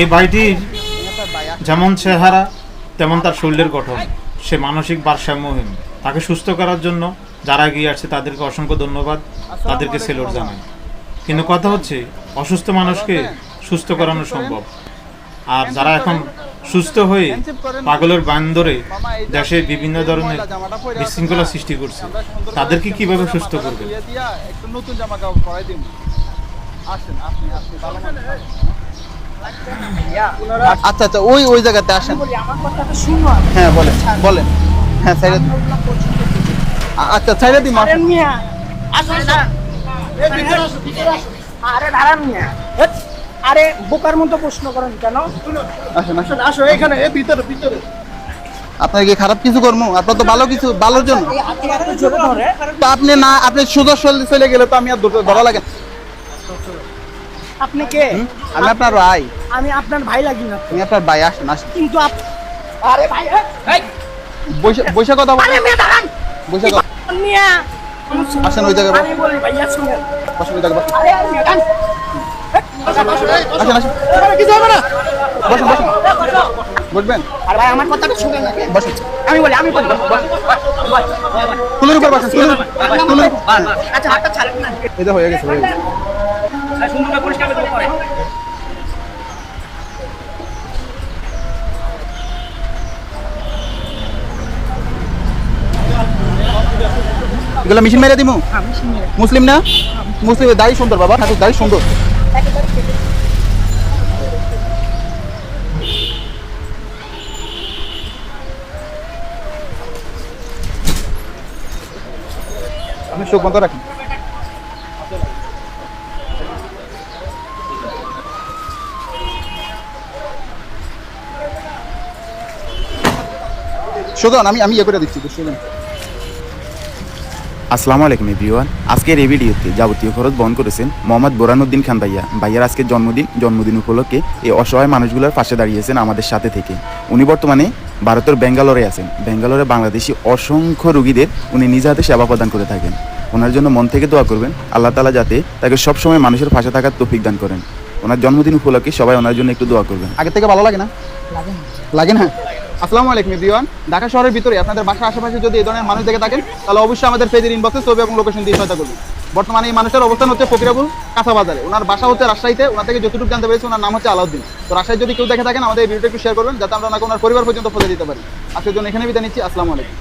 এই ভাই আসেন। যেমন চেহারা তেমন তার শরীরের গঠন। সে মানসিক ভারসাম্যহীন। তাকে সুস্থ করার জন্য যারা এগিয়ে আসছে তাদেরকে অসংখ্য ধন্যবাদ। তাদেরকে সেলুট জানাই। কিন্তু কথা হচ্ছে অসুস্থ মানুষকে সুস্থ করানো সম্ভব। আর যারা এখন সুস্থ হয়ে পাগলের বান ধরে দেশে বিভিন্ন ধরনের বিশৃঙ্খলা সৃষ্টি করছে। তাদেরকে কীভাবে সুস্থ জামা করবে আচ্ছা আচ্ছা ওই ওই জায়গাতে আসেন। আমার কথাটা শুনো হ্যাঁ বলেন বলেন। হ্যাঁ সাইডে আচ্ছা সাইডে দিন আরে দাঁড়ান। মিয়া। বোকার মতো প্রশ্ন করেন কেন? আসেন আসেন। আসো এখানে এ ভিতরে ভিতরে। আপনার কি খারাপ কিছু করব আপনার তো ভালো কিছু ভালোর জন্য। তো আপনি না আপনি সোজা চলে চলে গেলে তো আমি আর ধরা লাগে। আপনি কে আমি আপনার ভাই। আমি আপনার ভাই লাগি না। আমি আপনার ভাই আসেন আসেন। কিন্তু আপ আরে ভাই বসে বসে কথা বলেন আরে মিয়া দাঁড়ান। বসে কথা মিয়া। আসেন ওই জায়গায় আমি বলি ভাইয়া শুনেন বসেন ওই জায়গায় আরে আরে মিয়া দাঁড়ান। হেৎ, আসেন, আসেন, কিছু হবে না। বসেন বসেন। বসবেন? আর ভাই আমার কথাটা শুনেন বসেন। আমি বলি আমি বলি উপর বসেন। আচ্ছা হাতটা ছাড়েন না। এই যে হয়ে গেছে হয়ে গেছে। সুন্দর পরিষ্কার করে দেবো এগুলো মেশিন মেরে দিমু? মুসলিম না? মুসলিম দাড়ি সুন্দর বাবা ঠাকুর দাড়ি সুন্দর। আপনি চোখ বন্ধ রাখেন শোধন আমি আমি ইয়ে করে দিচ্ছি শোধন আসসালামু আলাইকুম এভরিওয়ান। আজকের এই ভিডিওতে যাবতীয় খরচ বহন করেছেন মোহাম্মদ বোরানুদ্দিন খান ভাইয়া। ভাইয়ার আজকের জন্মদিন জন্মদিন উপলক্ষে এই অসহায় মানুষগুলোর পাশে দাঁড়িয়েছেন আমাদের সাথে থেকে। উনি বর্তমানে ভারতের ব্যাঙ্গালোরে আছেন। ব্যাঙ্গালোরে বাংলাদেশি অসংখ্য রুগীদের উনি নিজ হাতে সেবা প্রদান করে থাকেন। ওনার জন্য মন থেকে দোয়া করবেন আল্লাহ তালা যাতে তাকে সবসময় মানুষের পাশে থাকার তৌফিক দান করেন। ওনার জন্মদিন উপলক্ষে সবাই ওনার জন্য একটু দোয়া করবেন। আগে থেকে ভালো লাগে না। লাগে না? আসসালামু আলাইকুম দিওয়ান ঢাকা শহরের ভিতরে আপনাদের বাসার আশেপাশে যদি এই ধরনের মানুষ দেখে থাকেন, তাহলে অবশ্যই আমাদের পেজের ইনবক্সে ছবি এবং লোকেশন দিয়ে সহায়তা করবেন। বর্তমানে এই মানুষের অবস্থান হচ্ছে ফকিরাবুল কাঁচা বাজারে। ওনার বাসা হচ্ছে রাজশাহীতে। ওনার থেকে যতটুকু জানতে পেরেছি, ওনার নাম হচ্ছে আলাউদ্দিন। তো রাজশাহী যদি কেউ দেখে থাকেন, আমাদের এই ভিডিওটা একটু শেয়ার করবেন, যাতে আমরা ওনাকে ওনার পরিবার পর্যন্ত পৌঁছে দিতে পারি। আজকের জন্য এখানে বিদায় নিচ্ছি। আসসালামু আলাইকুম।